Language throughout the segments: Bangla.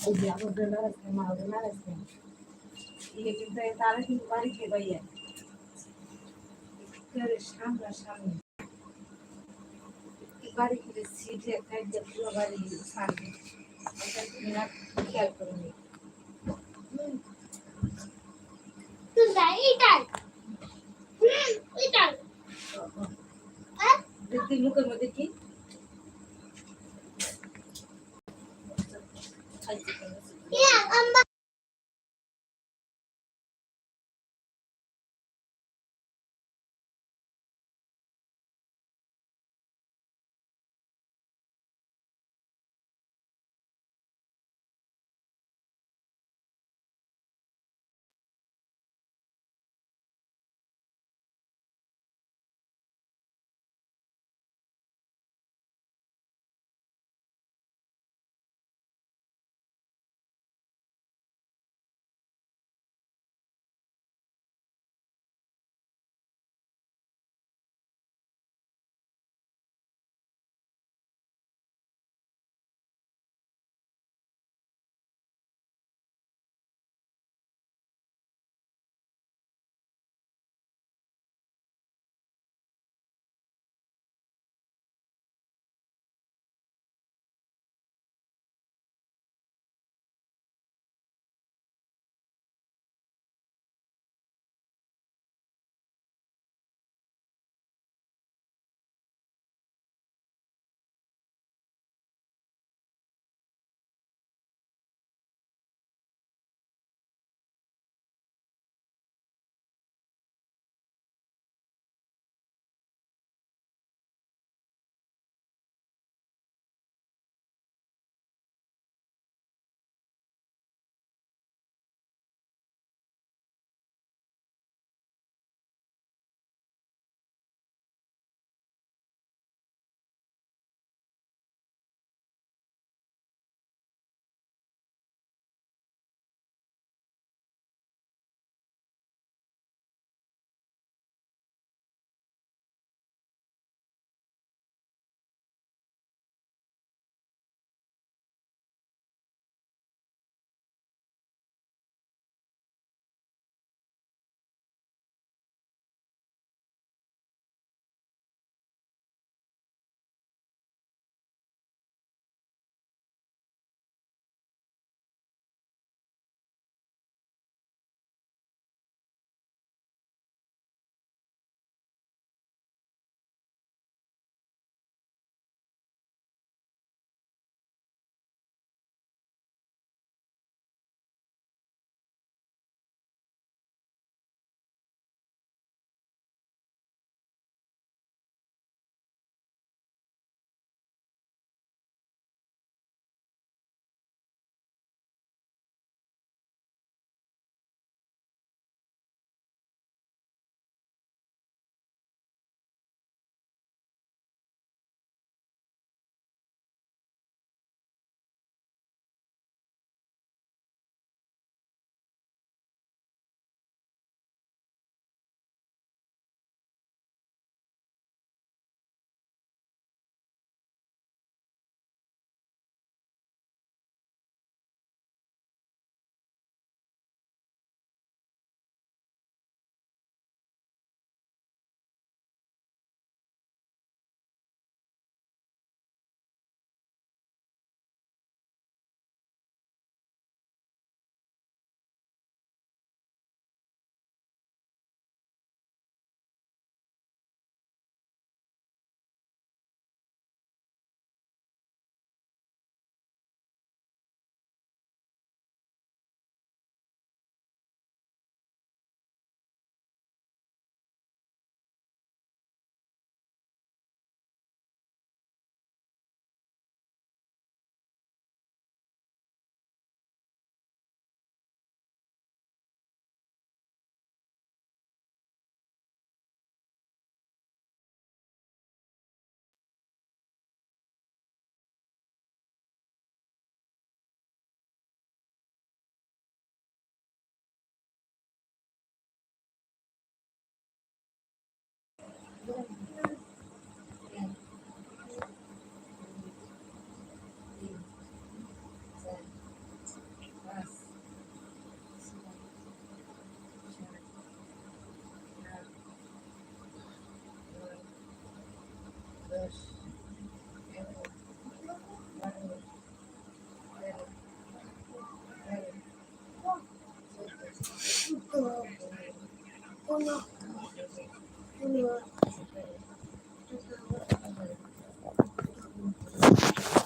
এই যে আমার ডলার আছে মা ডলার আছে ইয়ে কিন্তু তারা কিন্তু বাড়িতে বাইয়া করে সামনা সামনে বাড়ি করে সিটে খাইতে পুরো বাড়ি সামনে এটা তুমি না খেয়াল করে নি দেখি মুখের মধ্যে কি খাইতে পারে তোর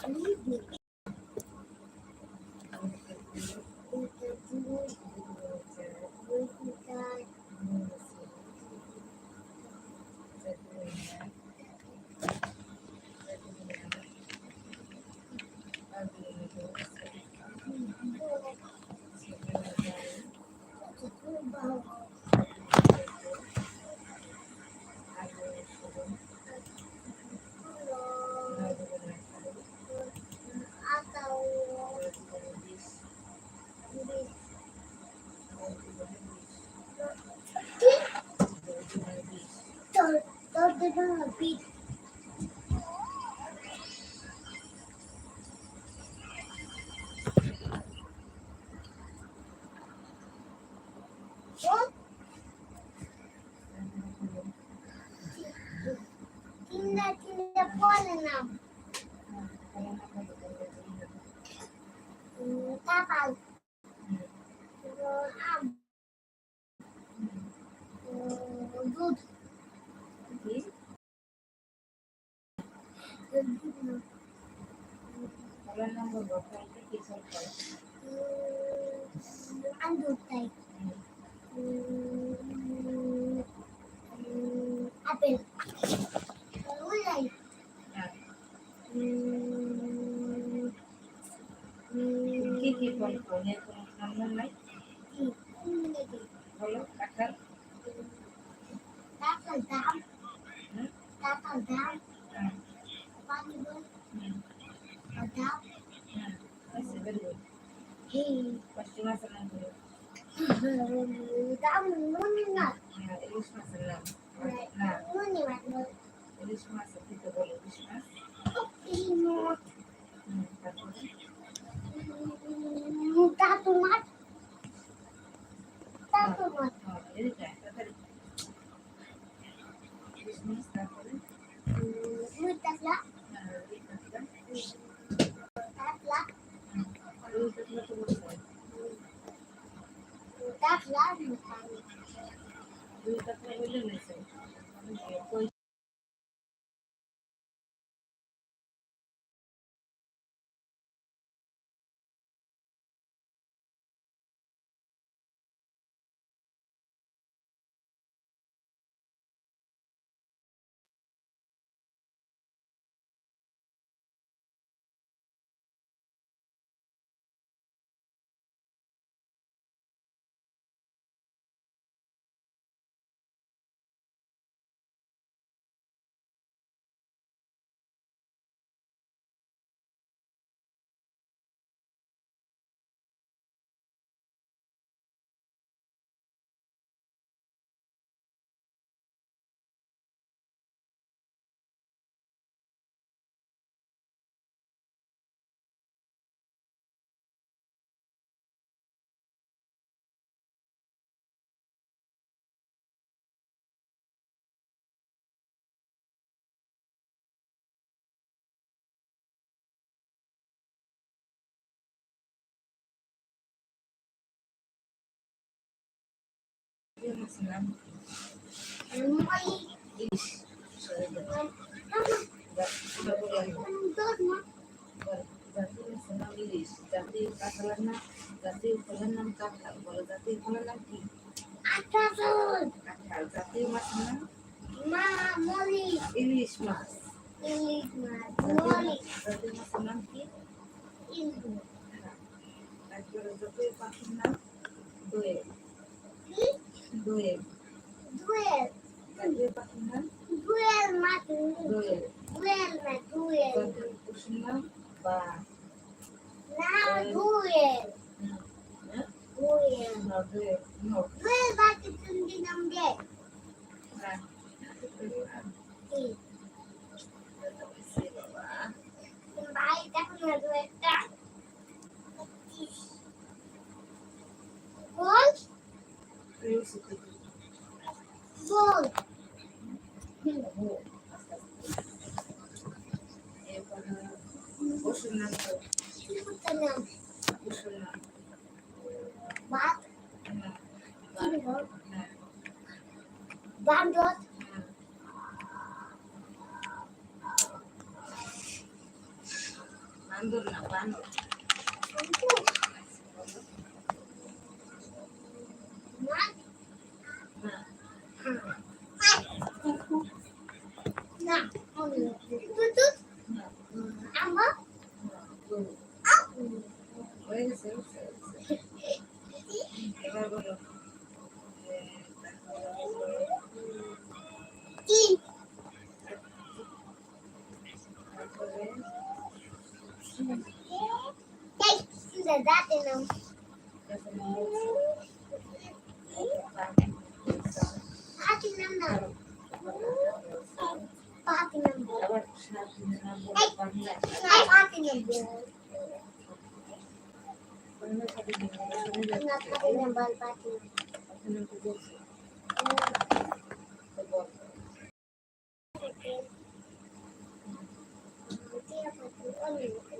いいね。repeat Wala lang mo ba? Kahit na kisay ka. Ang dutay. Apple. জাতীয় মাছের নাম ইলিশ জাতীয় কাঁঠালের নাম জাতীয় ফলের নাম কাঁঠাল বলো জাতীয় ফলের নাম কি আটা দুধ কাঁঠাল জাতীয় মাছের নাম মা মলি ইলিশ মাছ ইলিশ মাছ জাতীয় মলি মাছ- জাতীয় মাছের নাম কি ইন্দু তারপরে জাতীয় পাখির নাম দোয়েল কি দোয়েল দুয়েল জাতীয় পাখির নাম দুয়েল মাছ দোয়েল দুয়েল না দুয়েল জাতীয় পশুর নাম বাঘ না দুয়েল? দুয়েল না, দোয়েল দুয়েল বাকি তুমি নাম দে ভাই দেখো না দুয়েলটা বল Bandot. Bandot na bandot. Inom. Akin lang daw. Pa akin lang daw. Ay, ay akin lang daw. Ingat natin ang ball pati. Okay. Okay, ako. Ano?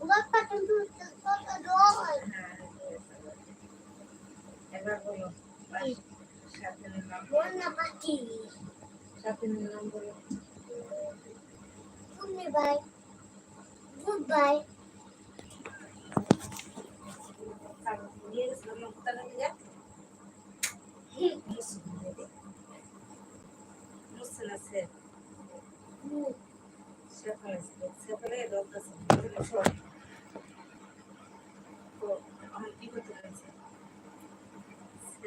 What button do the photo draw? এবার বলো সাতজনের নাম সাতজনের নাম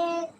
Bye.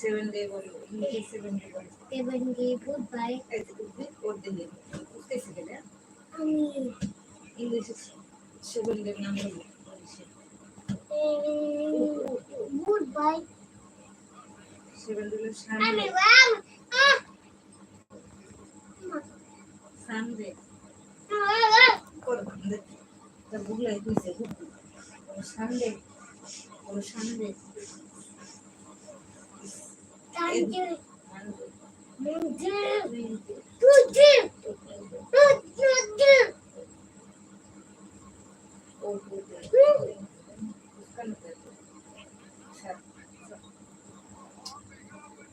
সেভেন ডে বলো ইংলিশে সেভেন ডে বলো সেভেন ডে যে বুঝবি ওর দিকে বুঝতেছি কিনা আমি ইংলিশে সেভেন ডে নাম ইংলিশে বুধবার সেভেন করো দেখি তা বুগলাই কইছে বুগু সানডে ও Sunday তান্ডে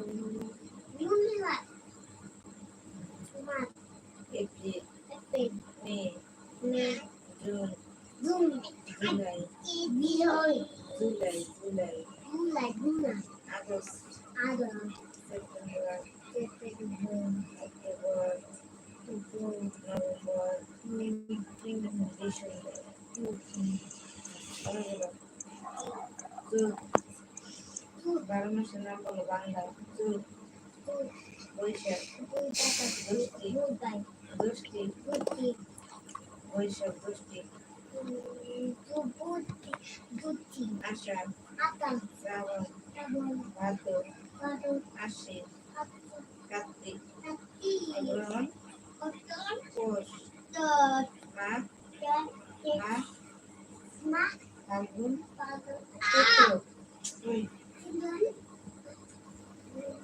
July, July, July, July, July, August, August.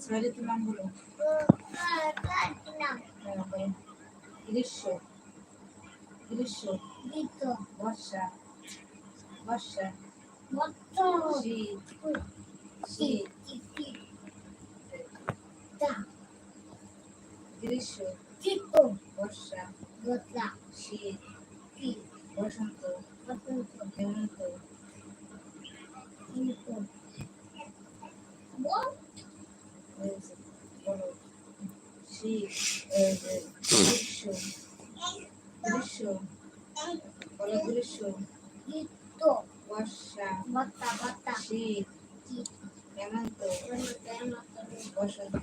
ছয় ঋতু নাম বলো। গ্রীষ্ম গ্রীষ্ম বর্ষা। বর্ষা। শীত। শীত। গ্রীষ্ম বর্ষা। শীত। বসন্ত। বসন্ত বর্ষা বাতা বাতা শীত হেমন্ত বসন্ত বসন্ত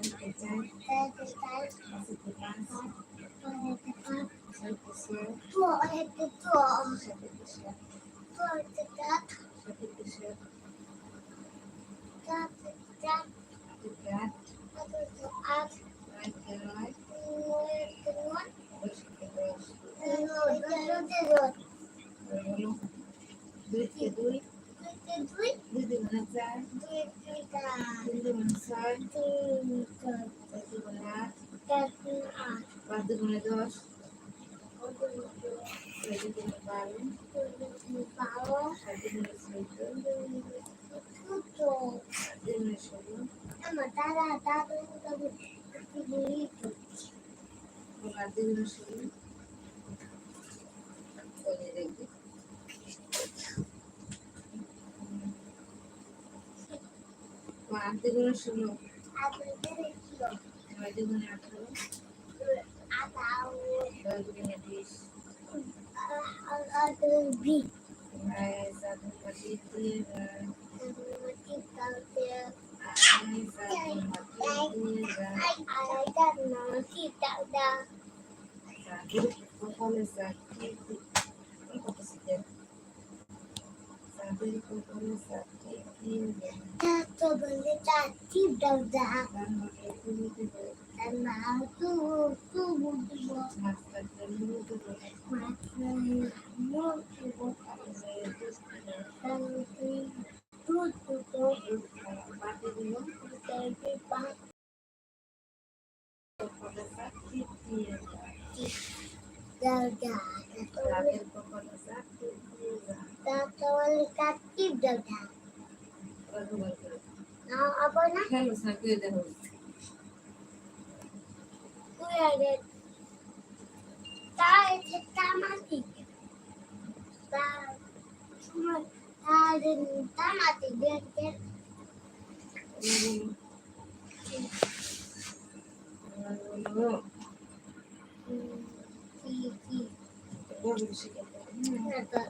গ্রীষ্ম বর্ষা দুই দুই দুই গুণা চার দুই আট চার গুণা দশ ছয় দুই গুণা বারো ছয় দুই গুণা বারো আমার দাদা দাদু দাদু আট তাতো বলে চাচি দাদা না তু তু খেলো সাকিয়ে দেখো তুই আগে তাই সেটা মাটি তার সময় তার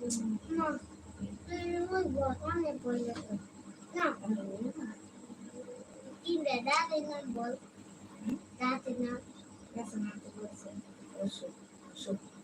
Ну, не поїхав. Тебе дати на бол. Дати на. Я сама тебе це. Прошу. Шутку.